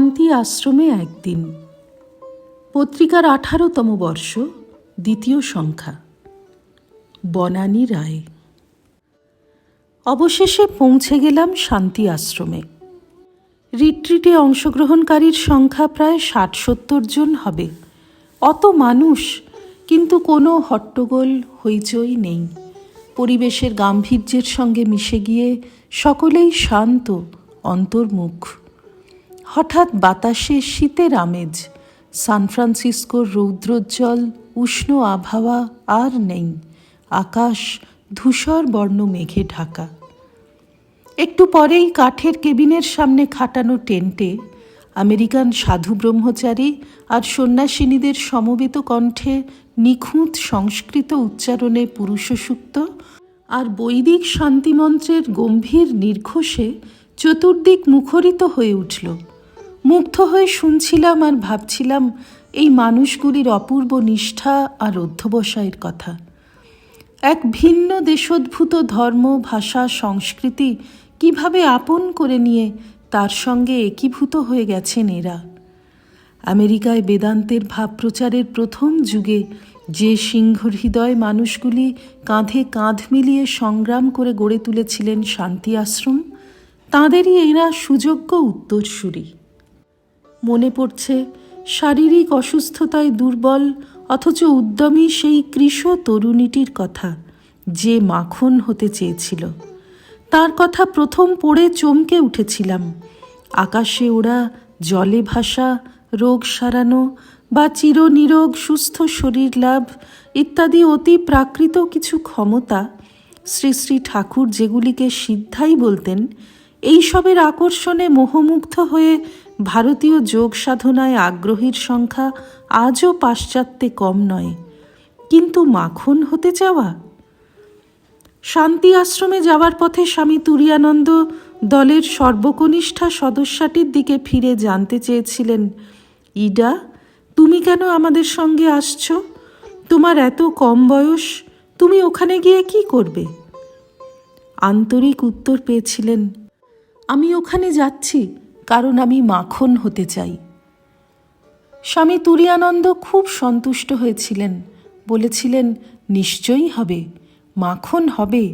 শান্তি আশ্রমে একদিন। পত্রিকার আঠারোতম বর্ষ, দ্বিতীয় সংখ্যা। বনানী রায়। অবশেষে পৌঁছে গেলাম শান্তি আশ্রমে। রিট্রিটে অংশগ্রহণকারীর সংখ্যা প্রায় ষাট সত্তর জন হবে। অত মানুষ, কিন্তু কোনো হট্টগোল, হইচই নেই। পরিবেশের গাম্ভীর্যের সঙ্গে মিশে গিয়ে সকলেই শান্ত, অন্তর্মুখ। হঠাৎ বাতাসে শীতের আমেজ, সান ফ্রান্সিসকোর রৌদ্রোজ্জ্বল, উষ্ণ আবহাওয়া আর নেই, আকাশ ধূসর বর্ণ মেঘে ঢাকা। একটু পরেই কাঠের কেবিনের সামনে খাটানো টেন্টে আমেরিকান সাধু ব্রহ্মচারী আর সন্ন্যাসিনীদের সমবেত কণ্ঠে নিখুঁত সংস্কৃত উচ্চারণে পুরুষসূক্ত আর বৈদিক শান্তিমন্ত্রের গম্ভীর নির্ঘোষে চতুর্দিক মুখরিত হয়ে উঠল। মুগ্ধ হয়ে শুনছিলাম আর ভাবছিলাম, এই মানুষগুলির অপূর্ব নিষ্ঠা আর অধ্যবসায়ের কথা। এক ভিন্ন দেশোদ্ভূত ধর্ম, ভাষা, সংস্কৃতি কীভাবে আপন করে নিয়ে তার সঙ্গে একীভূত হয়ে গেছেন এরা? আমেরিকায় বেদান্তের ভাব প্রচারের প্রথম যুগে যে সিংহ হৃদয় মানুষগুলি কাঁধে কাঁধ মিলিয়ে সংগ্রাম করে গড়ে তুলেছিলেন শান্তি আশ্রম, তাঁদেরই এরা সুযোগ্য উত্তরসূরি। মনে পড়ছে, শারীরিক অসুস্থতায় দুর্বল অথচ উদ্যমী সেই কৃষ তরুণীটির কথা, যে মাখন হতে চেয়েছিল। তার কথা প্রথম পড়ে চমকে উঠেছিলাম। আকাশে ওরা জলে ভাসা, রোগ সারানো বা চিরনিরোগ সুস্থ শরীর লাভ ইত্যাদি অতি প্রাকৃত কিছু ক্ষমতা শ্রী শ্রী ঠাকুর যেগুলিকে সিদ্ধাই বলতেন, এইসবের আকর্ষণে মোহমুগ্ধ হয়ে ভারতীয় যোগ সাধনায় আগ্রহীর সংখ্যা আজও পাশ্চাত্যে কম নয়। কিন্তু মাখন হতে চাওয়া? শান্তি আশ্রমে যাওয়ার পথে স্বামী তুরিয়ানন্দ দলের সর্বকনিষ্ঠা সদস্যাটির দিকে ফিরে জানতে চেয়েছিলেন, ইডা, তুমি কেন আমাদের সঙ্গে আসছো? তোমার এত কম বয়স, তুমি ওখানে গিয়ে কি করবে? আন্তরিক উত্তর পেয়েছিলেন, আমি ওখানে যাচ্ছি। কারণ আমি মাখন হতে চাই। স্বামী তুরিয়ানন্দ খুব সন্তুষ্ট হয়েছিলেন। বলেছিলেন, নিশ্চয়ই হবে, মাখন হবে,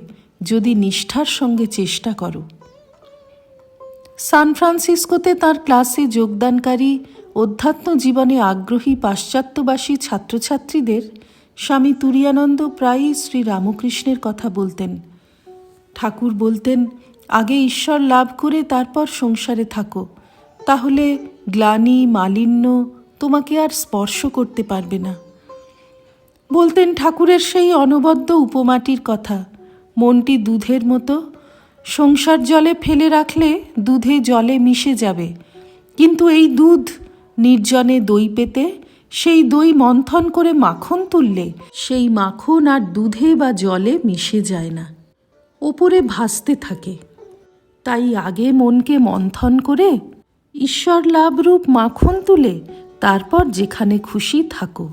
যদি নিষ্ঠার সঙ্গে চেষ্টা করো। সান ফ্রান্সিসকোতে তার ক্লাসে যোগদানকারী, অধ্যাত্ম জীবনে আগ্রহী পাশ্চাত্যবাসী ছাত্রছাত্রীদের স্বামী তুরিয়ানন্দ প্রায়ই শ্রী রামকৃষ্ণের কথা বলতেন। ঠাকুর বলতেন আগে ঈশ্বর লাভ করে তারপর সংসারে থাকো। তাহলে গ্লানি, মালিন্য তোমাকে আর স্পর্শ করতে পারবে না। বলতেন ঠাকুরের সেই অনবদ্য উপমাটির কথা। মনটি দুধের মতো। সংসার জলে ফেলে রাখলে দুধে জলে মিশে যাবে। কিন্তু এই দুধ নির্জনে দই পেতে, সেই দই মন্থন করে মাখন তুললে, সেই মাখন আর দুধে বা জলে মিশে যায় না। ওপরে ভাসতে থাকে। তাই আগে মনকে মন্থন করে ঈশ্বর লাভরূপ মাখন তুলে তারপর যেখানে খুশি থাকো।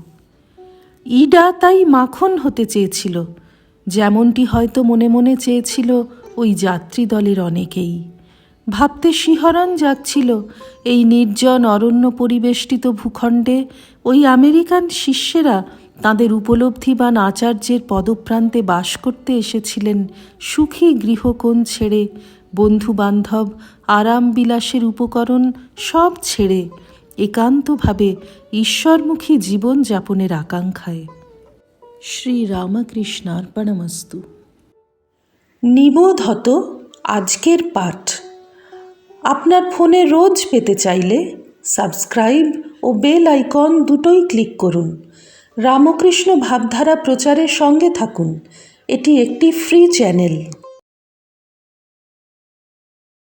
ইডা তাই মাখন হতে চেয়েছিল, যেমনটি হয়তো মনে মনে চেয়েছিল ওই যাত্রী দলের অনেকেই। ভাবতে শিহরণ যাচ্ছিল এই নির্জন অরণ্য পরিবেষ্টিত ভূখণ্ডে ওই আমেরিকান শিষ্যেরা তাঁদের উপলব্ধিবান আচার্যের পদপ্রান্তে বাস করতে এসেছিলেন সুখী গৃহকোণ ছেড়ে বন্ধু বান্ধব আরাম বিলাসের উপকরণ সব ছেড়ে একান্তভাবে ঈশ্বরমুখী জীবন যাপনের আকাঙ্ক্ষায়। শ্রী রামকৃষ্ণার্পণমস্তু নিবোধ হত আজকের পাঠ। আপনার ফোনে রোজ পেতে চাইলে সাবস্ক্রাইব ও বেল আইকন দুটোই ক্লিক করুন। রামকৃষ্ণ ভাবধারা প্রচারের সঙ্গে থাকুন। এটি একটি ফ্রি চ্যানেল।